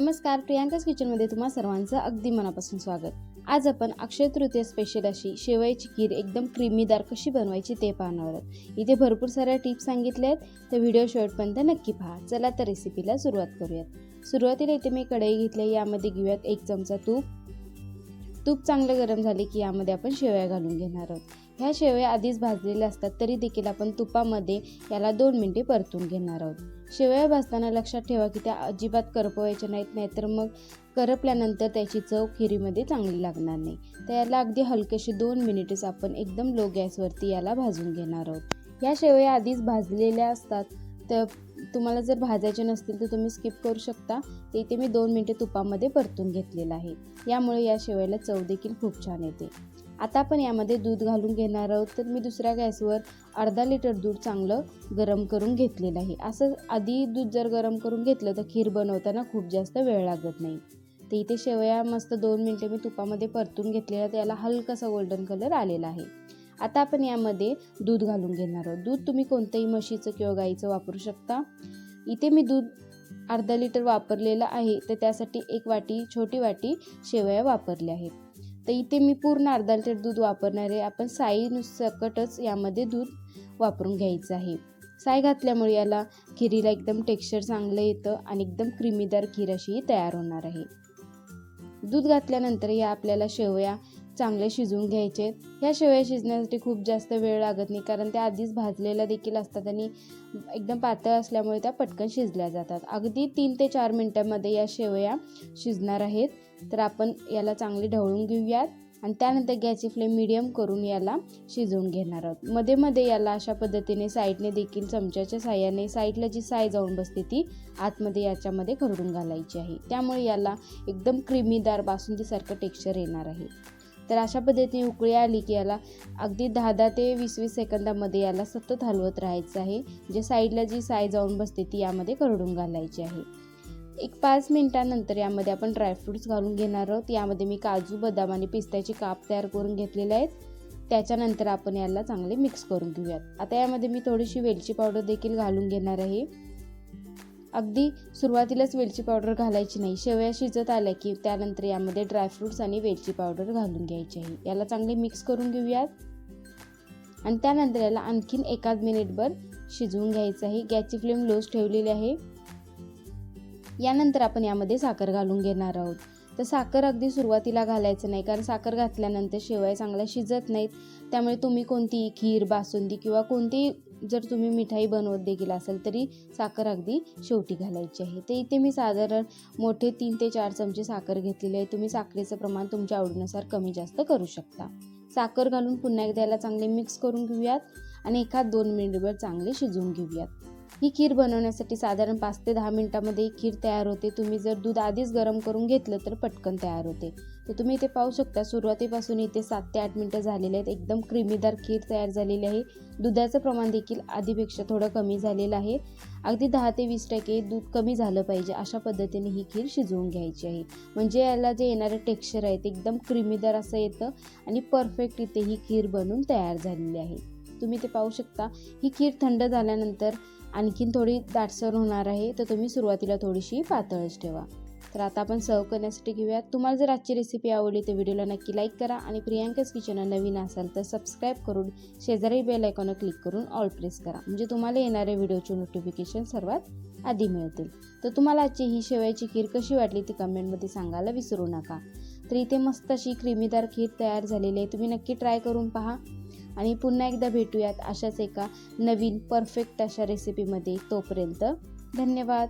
नमस्कार प्रियांकाच किचनमध्ये तुम्हा सर्वांचं अगदी मनापासून स्वागत. आज आपण अक्षय तृतीय स्पेशल अशी शेवयाची खीर एकदम क्रीमीदार कशी बनवायची ते पाहणार आहोत. इथे भरपूर साऱ्या टिप्स सांगितल्या आहेत तर व्हिडिओ शेवटपर्यंत नक्की पहा. चला तर रेसिपीला सुरुवात करूयात. सुरुवातीला इथे मी कढई घेतली यामध्ये घेऊयात एक चमचा तूप. तूप चांगलं गरम झाले की यामध्ये आपण शेवया घालून घेणार आहोत. ह्या शेवया आधीच भाजलेल्या असतात तरी देखील आपण तुपामध्ये याला दोन मिनटे परतून घेणार आहोत. शेवया भाजताना लक्षात ठेवा की त्या अजिबात करपवायच्या नाहीत नाहीतर मग करपल्यानंतर त्याची चव खिरीमध्ये चांगली लागणार नाही. तर याला अगदी हलकेशी दोन मिनिटेच आपण एकदम लो गॅसवरती याला भाजून घेणार आहोत. या शेवया आधीच भाजलेल्या असतात तर तुम्हाला जर भाजायचे नसतील तर तुम्ही स्किप करू शकता. ते इथे मी दोन मिनटे तुपामध्ये परतून घेतलेलं आहे. यामुळे या शेवयाला चव देखील खूप छान येते. आता आपण यामध्ये दूध घालून घेणार आहोत. तर मी दुसऱ्या गॅसवर अर्धा लिटर दूध चांगलं गरम करून घेतलेलं आहे. असं आधी दूध जर गरम करून घेतलं तर खीर बनवताना खूप जास्त वेळ लागत नाही. तर इथे शेवया मस्त दोन मिनटे मी तुपामध्ये परतून घेतलेला त्याला हलकासा गोल्डन कलर आलेला आहे. आता आपण यामध्ये दूध घालून घेणार आहोत. दूध तुम्ही कोणतंही म्हशीचं किंवा गाईचं वापरू शकता. इथे मी दूध अर्धा लिटर वापरलेलं आहे. तर त्यासाठी एक वाटी छोटी वाटी शेवया वापरल्या आहेत. तर इथे मी पूर्ण अर्धा लिटर दूध वापरणार आहे. आपण साईनुसकटच यामध्ये दूध वापरून घ्यायचं आहे. साय घातल्यामुळे याला खिरीला एकदम टेक्स्चर चांगलं येतं आणि एकदम क्रिमीदार खीर अशी तयार होणार आहे. दूध घातल्यानंतर या आपल्याला शेवया चांगले शिजवून घ्यायचे. आहेत ह्या शेवया शिजण्यासाठी खूप जास्त वेळ लागत नाही कारण त्या आधीच भाजलेल्या देखील असतात आणि एकदम पातळ असल्यामुळे त्या पटकन शिजल्या जातात. अगदी तीन ते चार मिनटामध्ये या शेवया शिजणार आहेत. तर आपण याला चांगले ढवळून घेऊयात आणि त्यानंतर गॅसची फ्लेम मिडियम करून याला शिजवून घेणार आहोत. मध्ये मध्ये याला अशा पद्धतीने साईडने देखील चमच्याच्या साह्याने साईडला जी साय जाऊन बसते ती आतमध्ये याच्यामध्ये खरडून घालायची आहे. त्यामुळे याला एकदम क्रीमीदार बासुंदीसारखं टेक्स्चर येणार आहे. तर अशा पद्धतीने उकळी आली की याला अगदी दहा दहा ते वीस वीस सेकंदामध्ये याला सतत हलवत राहायचं आहे. जे साईडला जी साय जाऊन बसते ती यामध्ये करडून घालायची आहे. एक पाच मिनटानंतर यामध्ये आपण ड्रायफ्रूट्स घालून घेणार आहोत. यामध्ये मी काजू बदाम आणि पिस्त्याचे काप तयार करून घेतलेले आहेत. त्याच्यानंतर आपण याला चांगले मिक्स करून घेऊयात. आता यामध्ये मी थोडीशी वेलची पावडर देखील घालून घेणार आहे. अगदी सुरुवातीलाच वेलची पावडर घालायची नाही. शेवया शिजत आल्या की त्यानंतर यामध्ये ड्रायफ्रूट्स आणि वेलची पावडर घालून घ्यायची आहे. याला चांगले मिक्स करून घेऊयात. आणि त्यानंतर याला आणखीन एकाच मिनिटभर शिजवून घ्यायचं आहे. गॅसची फ्लेम लोच ठेवलेली आहे. यानंतर आपण यामध्ये साखर घालून घेणार आहोत. तर साखर अगदी सुरुवातीला घालायचं नाही कारण साखर घातल्यानंतर शेवया चांगल्या शिजत नाहीत. त्यामुळे तुम्ही कोणतीही खीर बासुंदी किंवा कोणती जर तुम्ही मिठाई बनवत देखील असेल तरी साखर अगदी शेवटी घालायची आहे. तर इथे मी साधारण मोठे तीन ते चार चमचे साखर घेतलेले आहे. तुम्ही साखरेचं प्रमाण तुमच्या आवडीनुसार कमी जास्त करू शकता. साखर घालून पुन्हा एकदा याला चांगले मिक्स करून घेऊयात आणि एखाद दोन मिनिटभर चांगले शिजवून घेऊयात. ही खीर बनवण्यासाठी साधारण पाच ते दहा मिनटामध्ये ही खीर तयार होते. तुम्ही जर दूध आधीच गरम करून घेतलं तर पटकन तयार होते. तर तुम्ही इथे पाहू शकता सुरुवातीपासून इथे सात ते आठ मिनटं झालेले आहेत. एकदम क्रीमीदार खीर तयार झालेली आहे. दुधाचं प्रमाण देखील आधीपेक्षा थोडं कमी झालेलं आहे. अगदी दहा ते वीस टक्के दूध कमी झालं पाहिजे अशा पद्धतीने ही खीर शिजवून घ्यायची आहे. म्हणजे याला जे येणारं टेक्स्चर आहे ते एकदम क्रीमीदार असं येतं आणि परफेक्ट इथे ही खीर बनून तयार झालेली आहे. तुम्ही ते पाहू शकता ही खीर थंड झाल्यानंतर आणखीन थोडी दाटसर होणार आहे तर तुम्ही सुरुवातीला थोडीशी पातळच ठेवा. तर आता आपण सर्व करण्यासाठी घेऊयात. तुम्हाला जर आजची रेसिपी आवडली तर व्हिडिओला नक्की लाईक करा आणि प्रियांकाच किचन नवीन असाल तर सबस्क्राईब करून शेजारी बेल आयकॉनवर क्लिक करून ऑल प्रेस करा. म्हणजे तुम्हाला येणारे व्हिडिओचे नोटिफिकेशन सर्वात आधी मिळतील. तर तुम्हाला आजची ही शेवयाची खीर कशी वाटली ती कमेंटमध्ये सांगायला विसरू नका. तर इथे मस्त अशी क्रिमीदार खीर तयार झालेली आहे. तुम्ही नक्की ट्राय करून पहा. आणि पुन्हा एकदा भेटूयात अशाच एका नवीन परफेक्ट अशा रेसिपीमध्ये तोपर्यंत धन्यवाद.